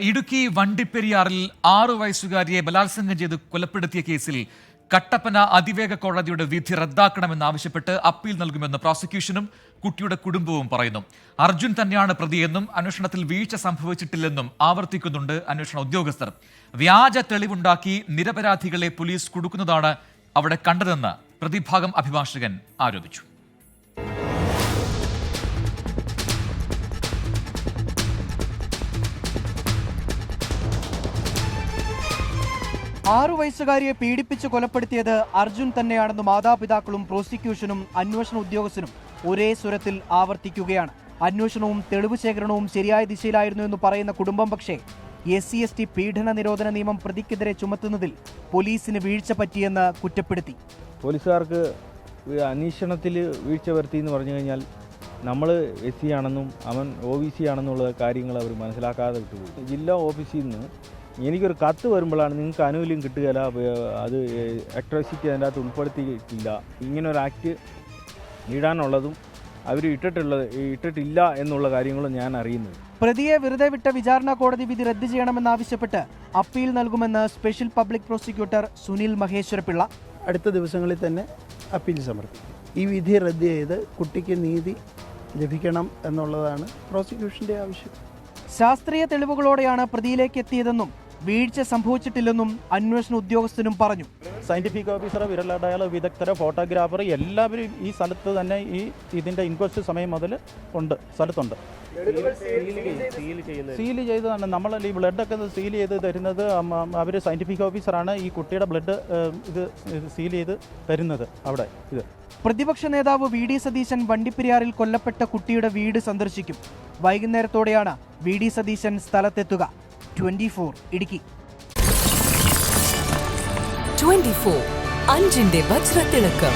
ഇടുക്കി വണ്ടിപ്പെരിയാറിൽ ആറു വയസ്സുകാരിയെ ബലാത്സംഗം ചെയ്ത് കൊലപ്പെടുത്തിയ കേസിൽ കട്ടപ്പന അതിവേഗ കോടതിയുടെ വിധി റദ്ദാക്കണമെന്നാവശ്യപ്പെട്ട് അപ്പീൽ നൽകുമെന്ന് പ്രോസിക്യൂഷനും കുട്ടിയുടെ കുടുംബവും പറയുന്നു. അർജുൻ തന്നെയാണ് പ്രതിയെന്നും അന്വേഷണത്തിൽ വീഴ്ച സംഭവിച്ചിട്ടില്ലെന്നും ആവർത്തിക്കുന്നുണ്ട് അന്വേഷണ ഉദ്യോഗസ്ഥർ. വ്യാജ തെളിവുണ്ടാക്കി നിരപരാധികളെ പോലീസ് കുടുക്കുന്നതാണ് അവിടെ കണ്ടതെന്ന് പ്രതിഭാഗം അഭിഭാഷകൻ ആരോപിച്ചു. ആറു വയസ്സുകാരിയെ പീഡിപ്പിച്ച് കൊലപ്പെടുത്തിയത് അർജുൻ തന്നെയാണെന്ന് മാതാപിതാക്കളും പ്രോസിക്യൂഷനും അന്വേഷണ ഉദ്യോഗസ്ഥനും ഒരേ സ്വരത്തിൽ ആവർത്തിക്കുകയാണ്. അന്വേഷണവും തെളിവ് ശേഖരണവും ശരിയായ ദിശയിലായിരുന്നു എന്ന് പറയുന്ന കുടുംബം പക്ഷേ എസ് സി എസ് ടി പീഡന നിരോധന നിയമം പ്രതിക്കെതിരെ ചുമത്തുന്നതിൽ പോലീസിന് വീഴ്ച പറ്റിയെന്ന് കുറ്റപ്പെടുത്തി. പോലീസുകാർക്ക് അന്വേഷണത്തിൽ വീഴ്ച വരുത്തി എന്ന് പറഞ്ഞു കഴിഞ്ഞാൽ നമ്മൾ എസ് സി ആണെന്നും അവൻ ഒ ബി സി ആണെന്നുള്ള കാര്യങ്ങൾ അവർ മനസ്സിലാക്കാതെ വിട്ടുപോയി. ജില്ലാ ഓഫീസിൽ നിന്ന് എനിക്കൊരു കത്ത് വരുമ്പോഴാണ് നിങ്ങൾക്ക് ആനുകൂല്യം കിട്ടുകയില്ല. അത് ഇലക്ട്രിസിറ്റി അതിന്റെ അകത്ത് ഉൾപ്പെടുത്തിയിട്ടില്ല. ഒരു ആക്ട് ഇടാനുള്ളതും അവർ ഇട്ടിട്ടുള്ളത് ഇട്ടിട്ടില്ല എന്നുള്ള കാര്യങ്ങളും ഞാൻ അറിയുന്നത്. പ്രതിയെ വെറുതെ വിട്ട വിചാരണ കോടതി വിധി റദ്ദു ചെയ്യണമെന്നാവശ്യപ്പെട്ട് അപ്പീൽ നൽകുമെന്ന് special public prosecutor Sunil Maheshwarapillai അടുത്ത ദിവസങ്ങളിൽ തന്നെ അപ്പീൽ സമർപ്പിക്കും. ഈ വിധി റദ്ദ് ചെയ്ത് കുട്ടിക്ക് നീതി ലഭിക്കണം എന്നുള്ളതാണ് പ്രോസിക്യൂഷന്റെ ആവശ്യം. ശാസ്ത്രീയ തെളിവുകളോടെയാണ് പ്രതിയിലേക്ക് എത്തിയതെന്നും വീഴ്ച സംഭവിച്ചിട്ടില്ലെന്നും അന്വേഷണ ഉദ്യോഗസ്ഥനും പറഞ്ഞു. സയന്റിഫിക് ഓഫീസർ വിരലടയാള വിദഗ്ധര ഫോട്ടോഗ്രാഫർ എല്ലാവരും ഈ സ്ഥലത്ത് തന്നെ ഈ ഇതിന്റെ ഇൻക്വസ്റ്റ് സമയം മുതൽ ഉണ്ട് സ്ഥലത്തുണ്ട്. സീൽ ചെയ്തതാണ്. നമ്മൾ ഈ ബ്ലഡൊക്കെ സീൽ ചെയ്ത് തരുന്നത്? അവർ സയന്റിഫിക് ഓഫീസറാണ് ഈ കുട്ടിയുടെ ബ്ലഡ് ഇത് സീൽ ചെയ്ത് തരുന്നത് അവിടെ ഇത്. പ്രതിപക്ഷ നേതാവ് വി ഡി സതീശൻ വണ്ടിപ്പെരിയാറിൽ കൊല്ലപ്പെട്ട കുട്ടിയുടെ വീട് സന്ദർശിക്കും. വൈകുന്നേരത്തോടെയാണ് വി ഡി സതീശൻ സ്ഥലത്തെത്തുക. ട്വന്റി ഇടുക്കി. 24 അഞ്ചിന്റെ വജ്രത്തിളക്കം.